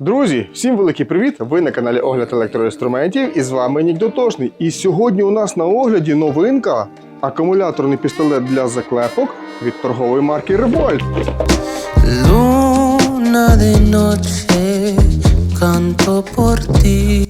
Друзі, всім великий привіт! Ви на каналі Огляд електроінструментів і з вами Нік Дотошний. І сьогодні у нас на огляді новинка акумуляторний пістолет для заклепок від торгової марки Revolt. Луна де noche, por.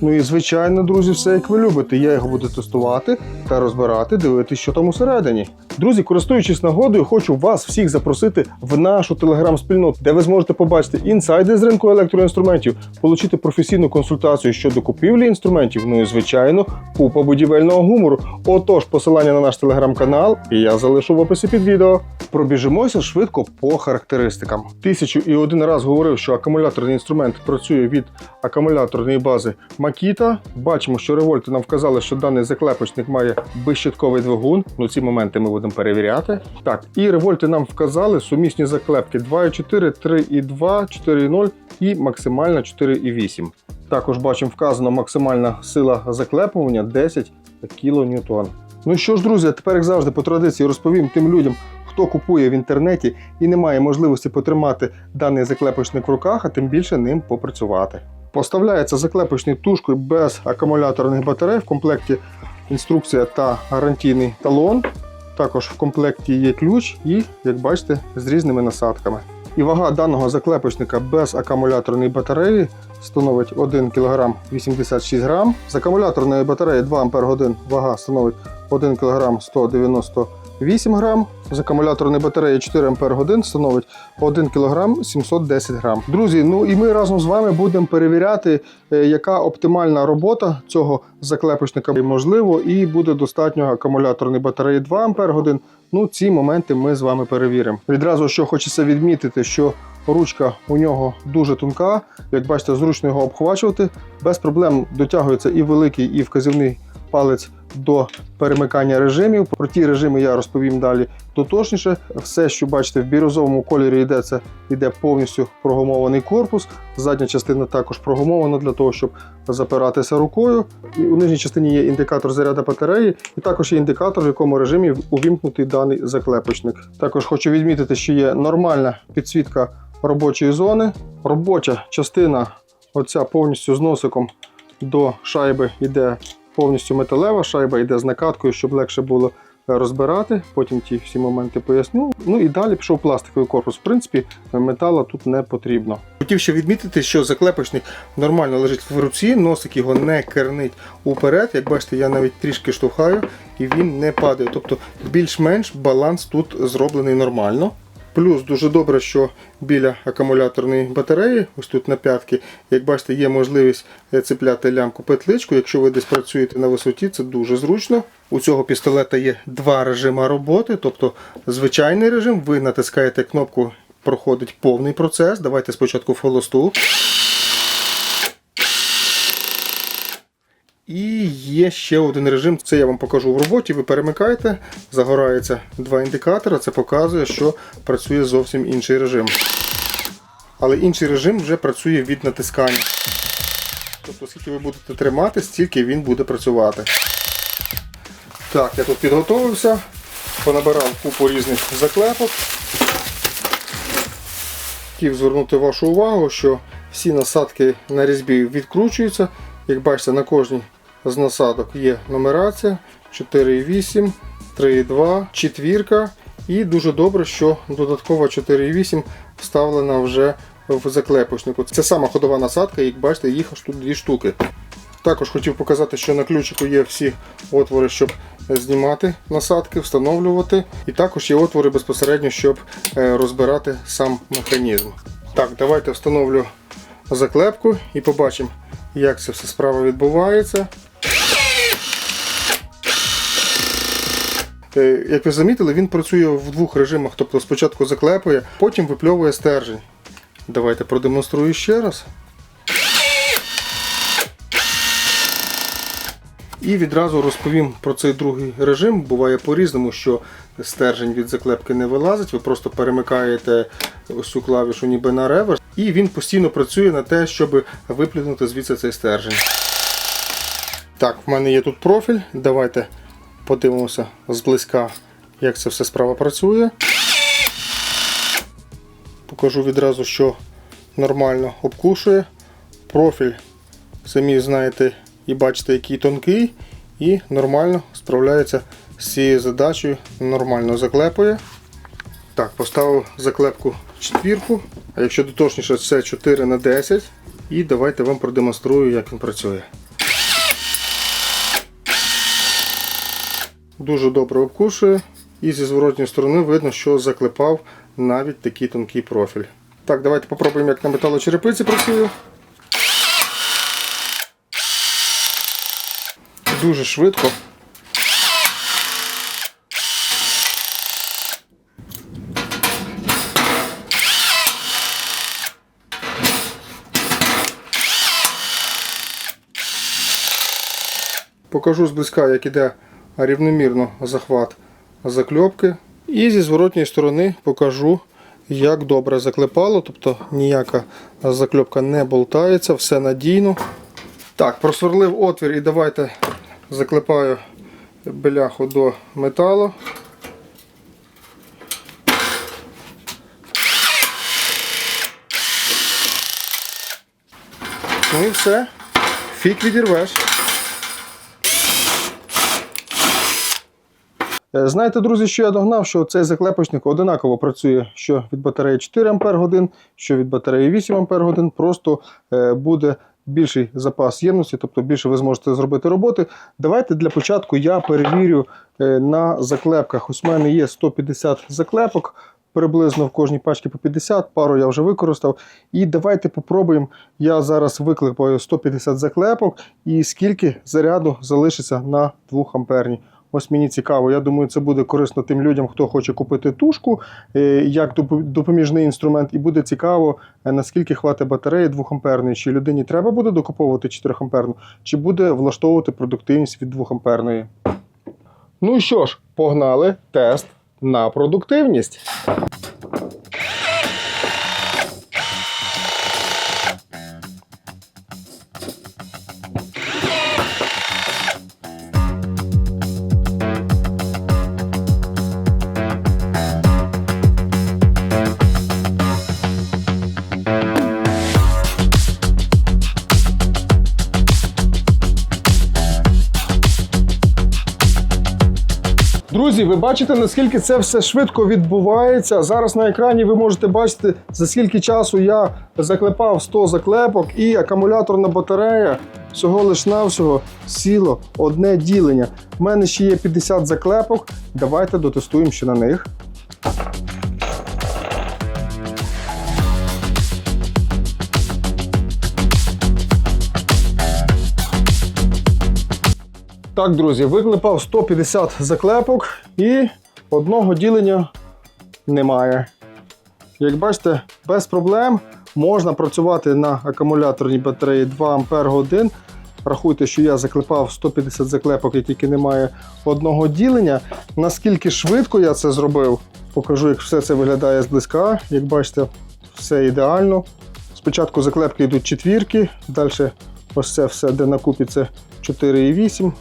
Ну і звичайно, друзі, все як ви любите. Я його буду тестувати та розбирати, дивитися, що там усередині. Друзі, користуючись нагодою, хочу вас всіх запросити в нашу телеграм-спільноту, де ви зможете побачити інсайди з ринку електроінструментів, отримати професійну консультацію щодо купівлі інструментів. Ну і звичайно, купа будівельного гумору. Отож, посилання на наш телеграм-канал і я залишу в описі під відео. Пробіжимося швидко по характеристикам. Тисячу і один раз говорив, що акумуляторний інструмент працює від акумуляторної бази Makita. Бачимо, що револьти нам вказали, що даний заклепочник має безщитковий двигун. Ну ці моменти ми будемо перевіряти. Так, і револьти нам вказали сумісні заклепки 2,4, 3,2, 4,0 і максимальна 4,8. Також бачимо вказано максимальна сила заклепування 10 кН. Ну що ж, друзі, тепер, як завжди, по традиції розповім тим людям, хто купує в інтернеті і не має можливості потримати даний заклепочник в руках, а тим більше ним попрацювати. Поставляється заклепочник тушкою без акумуляторних батарей. В комплекті інструкція та гарантійний талон. Також в комплекті є ключ і, як бачите, з різними насадками. І вага даного заклепочника без акумуляторної батареї становить 1 кг 86 г. З акумуляторної батареї 2 Ах вага становить 1 кг 198 г. З акумуляторної батареї 4 Ах становить 1 кг 710 г. Друзі, ну і ми разом з вами будемо перевіряти, е, яка оптимальна робота цього заклепочника можливо, і буде достатньо акумуляторної батареї 2 Ах. Ну, ці моменти ми з вами перевіримо. Відразу що хочеться відмітити, що ручка у нього дуже тонка. Як бачите, зручно його обхвачувати. Без проблем дотягується і великий, і вказівний палець до перемикання режимів. Про ті режими я розповім далі дотошніше. Все, що бачите в бірюзовому кольорі, йде це йде повністю прогумований корпус. Задня частина також прогумована для того, щоб запиратися рукою. І у нижній частині є індикатор заряду батареї, і також є індикатор, в якому режимі увімкнутий даний заклепочник. Також хочу відмітити, що є нормальна підсвітка робочої зони. Робоча частина, оця повністю з носиком до шайби йде повністю металева, шайба йде з накаткою, щоб легше було розбирати. Потім ті всі моменти поясню. Ну і далі пішов пластиковий корпус. В принципі, метала тут не потрібно. Хотів ще відмітити, що заклепочник нормально лежить в руці, носик його не кернить уперед. Як бачите, я навіть трішки штовхаю і він не падає. Тобто більш-менш баланс тут зроблений нормально. Плюс дуже добре, що біля акумуляторної батареї, ось тут на п'ятки, як бачите, є можливість е, цепляти лямку петличку. Якщо ви десь працюєте на висоті, це дуже зручно. У цього пістолета є два режими роботи, тобто звичайний режим, ви натискаєте кнопку, проходить повний процес. Давайте спочатку в холосту. І є ще один режим, це я вам покажу в роботі. Ви перемикаєте, загорається два індикатора, це показує, що працює зовсім інший режим. Але інший режим вже працює від натискання. Тобто, скільки ви будете тримати, стільки він буде працювати. Так, я тут підготовився, понабирав купу різних заклепок. Хотів звернути вашу увагу, що всі насадки на різьбі відкручуються. Як бачите, на кожній з насадок є нумерація 4,8, 3,2, четвірка. І дуже добре, що додаткова 4,8 вставлена вже в заклепочнику. Це сама ходова насадка, як бачите, їх аж тут дві штуки. Також хотів показати, що на ключику є всі отвори, щоб знімати насадки, встановлювати. І також є отвори безпосередньо, щоб е, розбирати сам механізм. Так, давайте встановлю заклепку і побачимо, як це все справа відбувається. Як ви замітили, він працює в двох режимах, тобто спочатку заклепує, потім випльовує стержень. Давайте продемонструю ще раз. І відразу розповім про цей другий режим. Буває по-різному, що стержень від заклепки не вилазить, ви просто перемикаєте ось цю клавішу ніби на реверс, і він постійно працює на те, щоб виплюнути звідси цей стержень. Так, в мене є тут профіль. Давайте подивимося зблизька, як це все справа працює. Покажу відразу, що нормально обкушує. профіль, самі знаєте і бачите, який тонкий, і нормально справляється з цією задачею, нормально заклепує. Так, поставив заклепку четвірку, а якщо доточніше, це 4 на 10. І давайте вам продемонструю, як він працює. Дуже добре обкушує. І зі зворотньої сторони видно, що заклепав навіть такий тонкий профіль. Так, давайте попробуємо, як на металочерепиці працює. Дуже швидко. Покажу зблизька, як іде рівномірно захват закльопки. І зі зворотньої сторони покажу, як добре заклепало, тобто ніяка закльопка не болтається, все надійно. Так, просверлив отвір і давайте заклепаю беляху до металу. Ну і все. Фік відірвеш. Знаєте, друзі, що я догнав, що цей заклепочник одинаково працює що від батареї 4 Ампер годин, що від батареї 8 Ампер годин. Просто е, буде більший запас ємності, тобто більше ви зможете зробити роботи. Давайте для початку я перевірю е, на заклепках. Ось у мене є 150 заклепок. Приблизно в кожній пачці по 50, пару я вже використав. І давайте попробуємо. Я зараз виклепаю 150 заклепок і скільки заряду залишиться на 2 амперні. Ось мені цікаво. Я думаю, це буде корисно тим людям, хто хоче купити тушку е, як допоміжний інструмент, і буде цікаво, е, наскільки хватить батареї 2 амперної. Чи людині треба буде докуповувати 4 амперну, чи буде влаштовувати продуктивність від 2 амперної. Ну що ж, погнали тест на продуктивність. Друзі, ви бачите, наскільки це все швидко відбувається. Зараз на екрані ви можете бачити, за скільки часу я заклепав 100 заклепок, і акумуляторна батарея всього лиш навсього сіло одне ділення. У мене ще є 50 заклепок. Давайте дотестуємо ще на них. Так, друзі, виклепав 150 заклепок і одного ділення немає. Як бачите, без проблем можна працювати на акумуляторній батареї 2 Ампер годин. Рахуйте, що я заклепав 150 заклепок і тільки немає одного ділення. Наскільки швидко я це зробив, покажу, як все це виглядає зблизька. Як бачите, все ідеально. Спочатку заклепки йдуть четвірки, далі ось це все, де на це 4,8.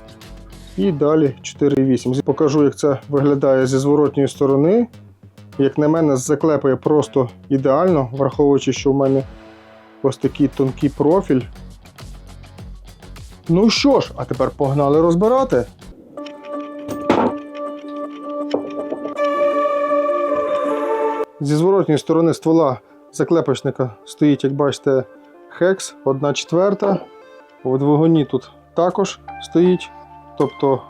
І далі 4,8. Покажу, як це виглядає зі зворотньої сторони. Як на мене, заклепує просто ідеально, враховуючи, що в мене ось такий тонкий профіль. Ну що ж, а тепер погнали розбирати. Зі зворотньої сторони ствола заклепочника стоїть, як бачите, хекс 1 четверта. У двигуні тут також стоїть. Тобто,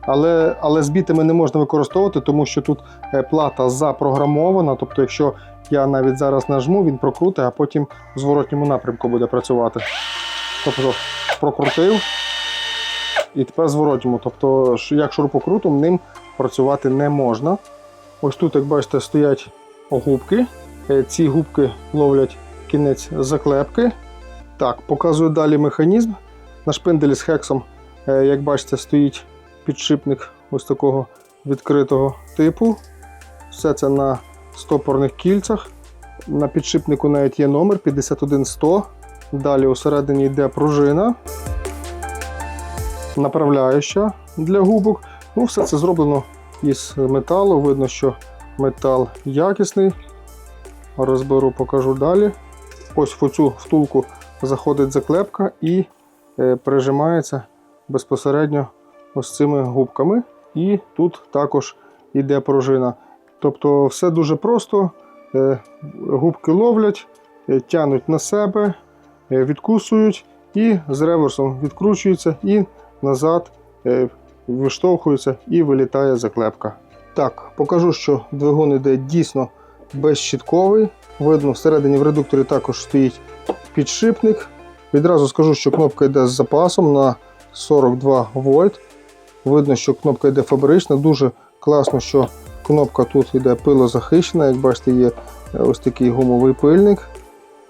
але, але з бітами не можна використовувати, тому що тут е, плата запрограмована. Тобто, якщо я навіть зараз нажму, він прокрутить, а потім в зворотньому напрямку буде працювати. Тобто прокрутив і тепер зворотньому. Тобто, як шурупокрутом ним працювати не можна. Ось тут, як бачите, стоять губки. Е, Ці губки ловлять кінець заклепки. Так, показую далі механізм. На шпинделі з хексом, як бачите, стоїть підшипник ось такого відкритого типу. Все це на стопорних кільцях. На підшипнику навіть є номер 51100. Далі усередині йде пружина, направляюча для губок. Ну, все це зроблено із металу. Видно, що метал якісний. Розберу, покажу далі. ось в цю втулку заходить заклепка і е, прижимається безпосередньо ось цими губками. І тут також йде пружина. Тобто все дуже просто. Е, Губки ловлять, е, тянуть на себе, е, відкусують і з реверсом відкручуються і назад виштовхується і вилітає заклепка. Так, покажу, що двигун іде дійсно безщітковий. Видно, всередині в редукторі також стоїть підшипник. Відразу скажу, що кнопка йде з запасом на 42 вольт. Видно, що кнопка йде фабрична. Дуже класно, що кнопка тут йде пилозахищена. Як бачите, є е, ось такий гумовий пильник.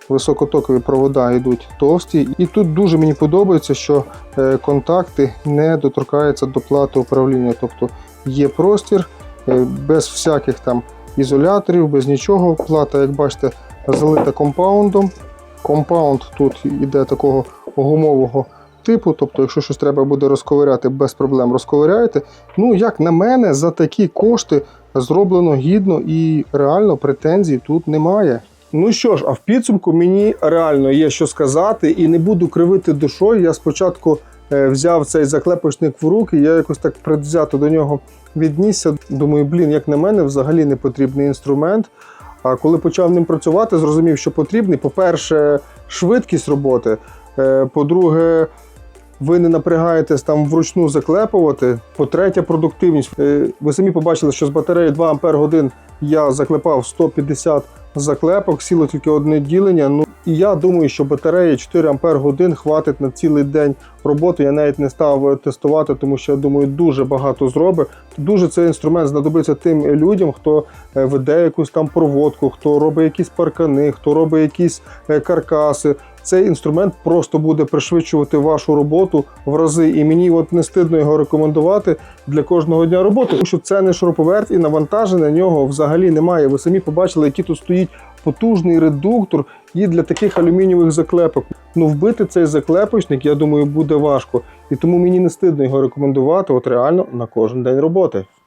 Високотокові провода йдуть товсті. І тут дуже мені подобається, що е, контакти не доторкаються до плати управління. Тобто є простір е, без всяких там ізоляторів, без нічого. Плата, як бачите, залита компаундом. Компаунд тут іде такого гумового типу, тобто, якщо щось треба буде розковиряти, без проблем розковиряєте. Ну, як на мене, за такі кошти зроблено гідно і реально претензій тут немає. Ну що ж, а в підсумку мені реально є що сказати, і не буду кривити душою. Я спочатку е, взяв цей заклепочник в руки, я якось так предвзято до нього віднісся. Думаю, блін, як на мене, взагалі не потрібний інструмент. А коли почав ним працювати, зрозумів, що потрібний. По-перше, швидкість роботи. Е, По-друге, ви не напрягаєтесь там вручну заклепувати. По-третє, продуктивність. Е, Ви самі побачили, що з батареї 2 Ампер годин я заклепав 150 заклепок, сіло тільки одне ділення. Ну і я думаю, що батареї 4 Ампер годин хватить на цілий день роботи. Я навіть не став тестувати, тому що я думаю, дуже багато зробить. Дуже цей інструмент знадобиться тим людям, хто е, веде якусь там проводку, хто робить якісь паркани, хто робить якісь е, каркаси. Цей інструмент просто буде пришвидшувати вашу роботу в рази, і мені от не стидно його рекомендувати для кожного дня роботи, тому що це не шуруповерт і навантаження на нього взагалі немає. Ви самі побачили, який тут стоїть потужний редуктор і для таких алюмінієвих заклепок. Ну вбити цей заклепочник, я думаю, буде важко. І тому мені не стидно його рекомендувати, от реально на кожен день роботи.